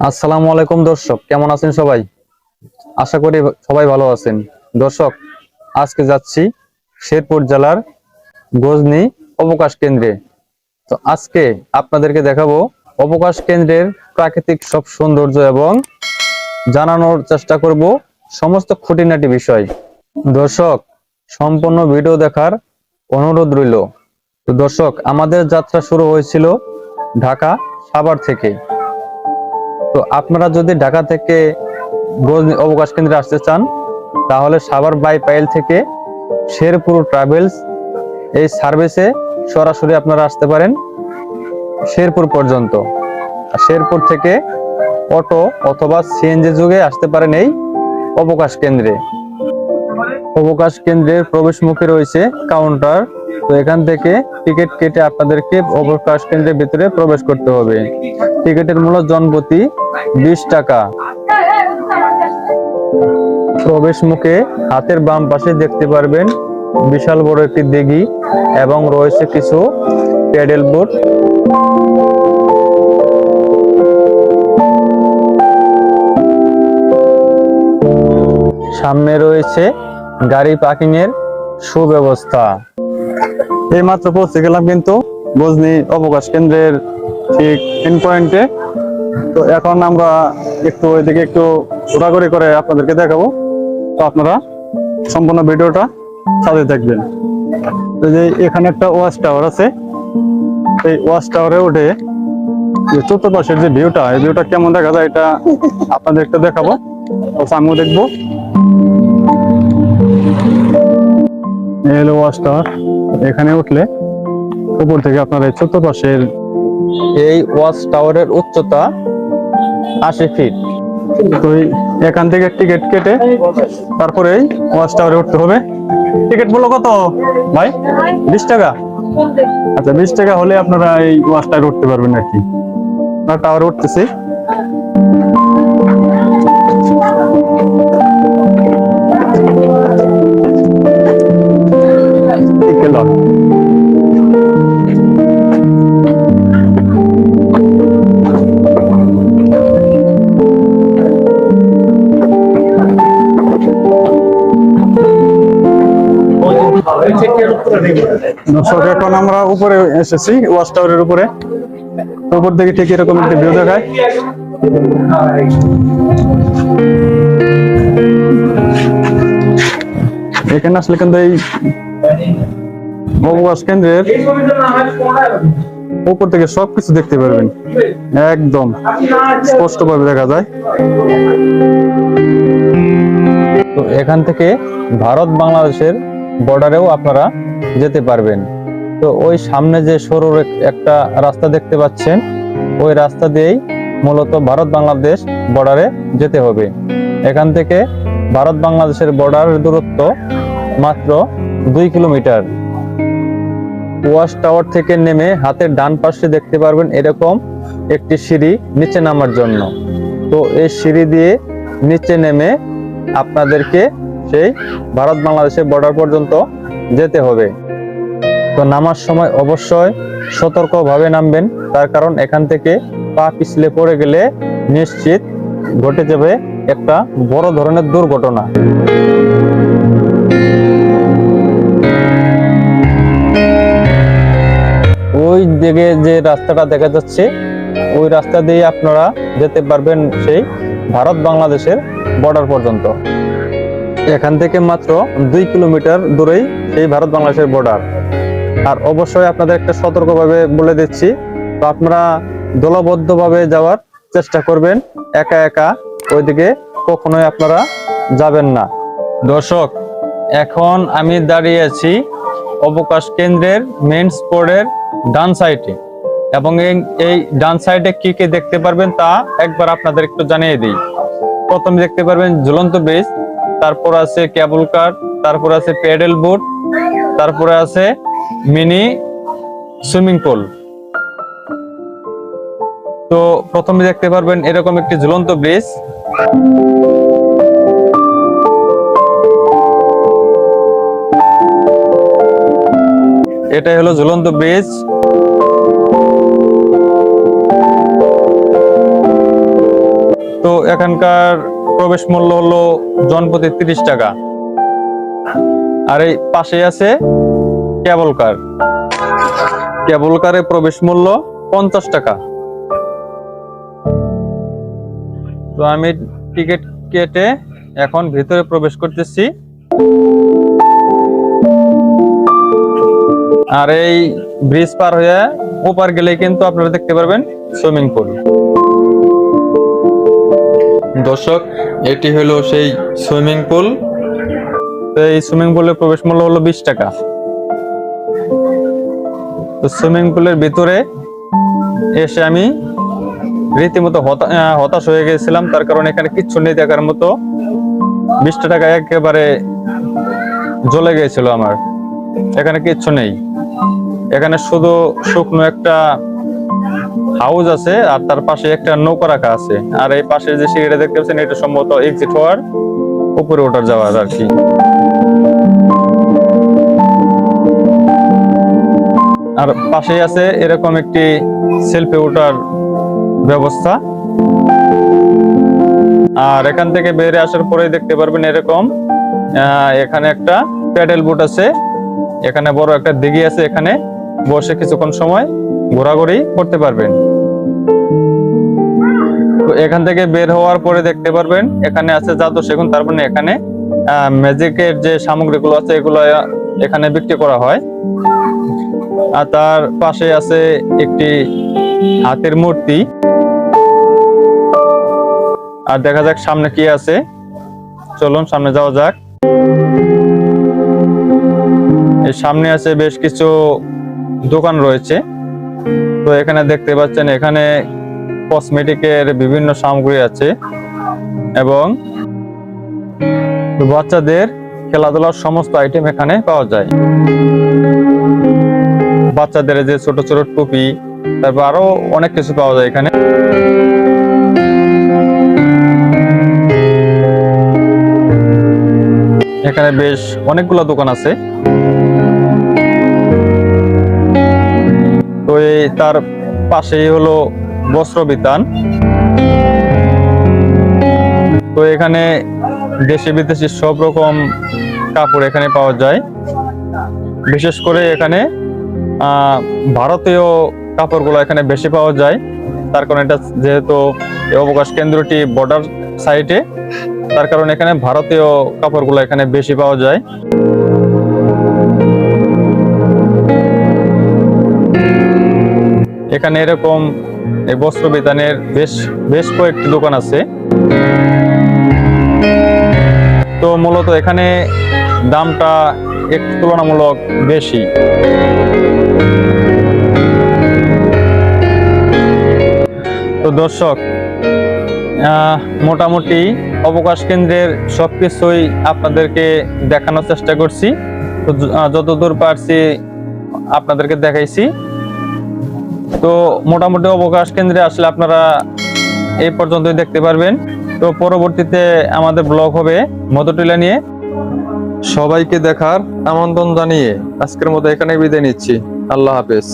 আসসালামু আলাইকুম, দর্শক। কেমন আছেন সবাই? আশা করি সবাই ভালো আছেন। দর্শক, আজকে যাচ্ছি শেরপুর জেলার গজনি অবকাশ কেন্দ্রে। তো আজকে আপনাদেরকে দেখাবো অবকাশ কেন্দ্রের প্রাকৃতিক সব সৌন্দর্য এবং জানানোর চেষ্টা করব সমস্ত খুঁটিনাটি বিষয়। দর্শক, সম্পূর্ণ ভিডিও দেখার অনুরোধ রইল। তো দর্শক, আমাদের যাত্রা শুরু হয়েছিল ঢাকা সাভার থেকে। তো আপনারা যদি ঢাকা থেকে অবকাশ কেন্দ্রে আসতে চান, তাহলে সাভার বাই পাইল থেকে শেরপুর ট্রাভেলস এই সার্ভিসে সরাসরি আপনারা আসতে পারেন শেরপুর পর্যন্ত। আর শেরপুর থেকে অটো অথবা সিএনজি যুগে আসতে পারেন এই অবকাশ কেন্দ্রে। অবকাশ কেন্দ্রের প্রবেশ মুখে রয়েছে কাউন্টার তো এখান থেকে টিকিট কেটে আপনাদেরকে অবকাশ কেন্দ্রের ভিতরে প্রবেশ করতে হবে। টিকিটের মূল্য জনপ্রতি বিশ টাকা। প্রবেশ মুখে হাতের বাম পাশে দেখতে পারবেন বিশাল বড় একটি দিঘি এবং রয়েছে কিছু প্যাডেল বোট সামনে রয়েছে গাড়ি পার্কিং এর সুব্যবস্থা। এই মাত্র পৌঁছে গেলাম কিন্তু গজনি অবকাশ কেন্দ্রের ঠিক ইন পয়েন্টে তো এখন আমরা একটু ওইদিকে একটু ঘোরাঘুরি করে আপনাদেরকে দেখাবো। তো আপনারা সম্পূর্ণ ভিডিওটা সাথে দেখবেন যে এখানে একটা ওয়াচ টাওয়ার আছে। এই ওয়াচ টাওয়ারে উঠে চতুর্পাশের যে ভিউটা, এই ভিউটা কেমন দেখা যায় এটা আপনাদের একটু দেখাবো। আমিও দেখব। হলো ওয়াচ টাওয়ার। এখানে উঠলে উপর থেকে আপনার এই চতুর্পাশের এই ওয়াচ টাওয়ারের উচ্চতা আশি ফিট। তো এখান থেকে টিকিট কেটে তারপরে এই ওয়াচ টাওয়ারে উঠতে হবে। টিকিট মূল্য কত ভাই? বিশ টাকা? আচ্ছা বিশ টাকা হলে আপনারা এই ওয়াচ টাওয়ারে উঠতে পারবেন আর কি। টাওয়ারে উঠতেছি। গেল দর্শক, এখন আমরা উপরে এসেছি, ওয়াচ টাওয়ারের উপরে। উপর থেকে ঠিক এরকম একটা ভিউ দেখায়। এখানে আসলে কিন্তু এই অবকাশ কেন্দ্রের উপর থেকে সবকিছু দেখতে পারবেন। একদম স্পষ্ট ভাবে দেখা যায়। তো এখান থেকে ভারত বাংলাদেশের বর্ডারেও আপনারা যেতে পারবেন। তো ওই সামনে যে সরু একটা রাস্তা দেখতে পাচ্ছেন, ওই রাস্তা দিয়েই মূলত ভারত বাংলাদেশ বর্ডারে যেতে হবে। এখান থেকে ভারত বাংলাদেশের বর্ডারের দূরত্ব মাত্র দুই কিলোমিটার। ওয়াশ টাওয়ার থেকে নেমে হাতের ডান পাশে দেখতে পারবেন এরকম একটি সিঁড়ি নিচে নামার জন্য। তো এই সিঁড়ি দিয়ে নিচে নেমে আপনাদেরকে সেই ভারত বাংলাদেশের বর্ডার পর্যন্ত যেতে হবে। তো নামার সময় অবশ্যই সতর্কভাবে নামবেন, তার কারণ এখান থেকে পা পিছলে পড়ে গেলে নিশ্চিত ঘটে যাবে একটা বড় ধরনের দুর্ঘটনা। ওই দিকে যে রাস্তাটা দেখা যাচ্ছে, ওই রাস্তা দিয়ে আপনারা যেতে পারবেন সেই ভারত বাংলাদেশের বর্ডার পর্যন্ত। এখান থেকে মাত্র দুই কিলোমিটার দূরেই সেই ভারত বাংলাদেশের বর্ডার আর অবশ্যই আপনাদের একটা সতর্কভাবে বলে দিচ্ছি, তো আপনারা দলবদ্ধভাবে যাওয়ার চেষ্টা করবেন, একা একা ওইদিকে কখনোই আপনারা যাবেন না। দর্শক, এখন আমি দাঁড়িয়ে আছি অবকাশ কেন্দ্রের মেন স্পোর্টের ডান সাইডে। এবং এই- ডান সাইডে কি কি দেখতে পারবেন তা একবার আপনাদের একটু জানিয়ে দিই। প্রথম দেখতে পারবেন ঝুলন্ত ব্রিজ তারপর আছে কেবল কার তারপর আছে প্যাডেল বোট তারপরে আছে মিনি সুইমিং পুল তো প্রথমে দেখতে পারবেন এরকম একটি ঝুলন্ত ব্রিজ এটাই হলো ঝুলন্ত ব্রিজ তো এখানকার প্রবেশ মূল্য হলো জনপ্রতি তিরিশ টাকা। আর এই পাশে আছে কেবল কার। কেবল কারে প্রবেশ মূল্য পঞ্চাশ টাকা। তো আমি টিকিট কেটে এখন ভিতরে প্রবেশ করতেছি। আর এই ব্রিজ পার হয়ে ওপার গেলে কিন্তু আপনারা দেখতে পারবেন সুইমিং পুল। দর্শক, এটি হলো সেই সুইমিং পুল। এই সুইমিং পুলের প্রবেশ মূল্য হলো বিশ টাকা। তো সুইমিং পুলের ভিতরে এসে আমি রীতিমতো হতা- হতাশ হয়ে গেছিলাম। তার কারণ এখানে কিচ্ছু নেই দেখার মতো। বিশটা টাকা একেবারে জ্বলে গিয়েছিল আমার। এখানে কিচ্ছু নেই। এখানে শুধু শুকনো একটা হাউস আছে, আর তার পাশে একটা নৌকা রাখা আছে। আর এই পাশে যে সিঁড়িটা দেখতে পাচ্ছেন, এটা সম্ভবত এক্সিট হওয়ার উপরে ওঠার যাওয়ার আর কি। আর পাশেই আছে এরকম একটি সেলফি ওঠার ব্যবস্থা। আর এখান থেকে বেরিয়ে আসার পরে দেখতে পারবেন এরকম এখানে একটা প্যাডেল বোট আছে। এখানে বড় একটা দিঘি আছে, এখানে বসে কিছুক্ষণ সময় ঘোরাঘুরি করতে পারবেন। এখান থেকে বের হওয়ার পরে দেখতে পারবেন, এখানে আছে জাদু সেগুন, তার মানে এখানে ম্যাজিকের যে সামগ্রীগুলো আছে, এগুলো এখানে বিক্রি করা হয়। আর তার পাশে আছে একটি হাতের মূর্তি। আর দেখা যাক সামনে কি আছে। চলুন, সামনে যাওয়া যাক। এই সামনে আছে বেশ কিছু দোকান রয়েছে। তো এখানে দেখতে পাচ্ছেন, এখানে কসমেটিকের বিভিন্ন সামগ্রী আছে এবং বাচ্চাদের খেলাধুলার সমস্ত আইটেম এখানে পাওয়া যায়। বাচ্চাদের যে ছোট ছোট টুপি, তারপর আরও অনেক কিছু পাওয়া যায় এখানে। এখানে বেশ অনেকগুলো দোকান আছে। তো এই তার পাশেই হলো বস্ত্র বিতান তো এখানে দেশি বিদেশি সব রকম কাপড় এখানে পাওয়া যায়। বিশেষ করে এখানে ভারতীয় কাপড়গুলো এখানে বেশি পাওয়া যায়। তার কারণ এটা যেহেতু অবকাশ কেন্দ্রটি বর্ডার সাইটে তার কারণে এখানে ভারতীয় কাপড়গুলো এখানে বেশি পাওয়া যায়। এখানে এরকম এই বস্ত্র বিতানের বেশ বেশ কয়েকটি দোকান আছে। তো মূলত এখানে দামটা একটু তুলনামূলক বেশি। তো দর্শক মোটামুটি অবকাশ কেন্দ্রের সবকিছুই আপনাদেরকে দেখানোর চেষ্টা করছি। তো যতদূর পারছি আপনাদেরকে দেখাইছি। তো মোটামুটি অবকাশ কেন্দ্রে আসলে আপনারা এই পর্যন্তই দেখতে পারবেন। তো পরবর্তীতে আমাদের ব্লগ হবে মধুটিলা নিয়ে। সবাইকে দেখার আমন্ত্রণ জানিয়ে আজকের মতো এখানে বিদায় নিচ্ছি। আল্লাহ হাফেজ।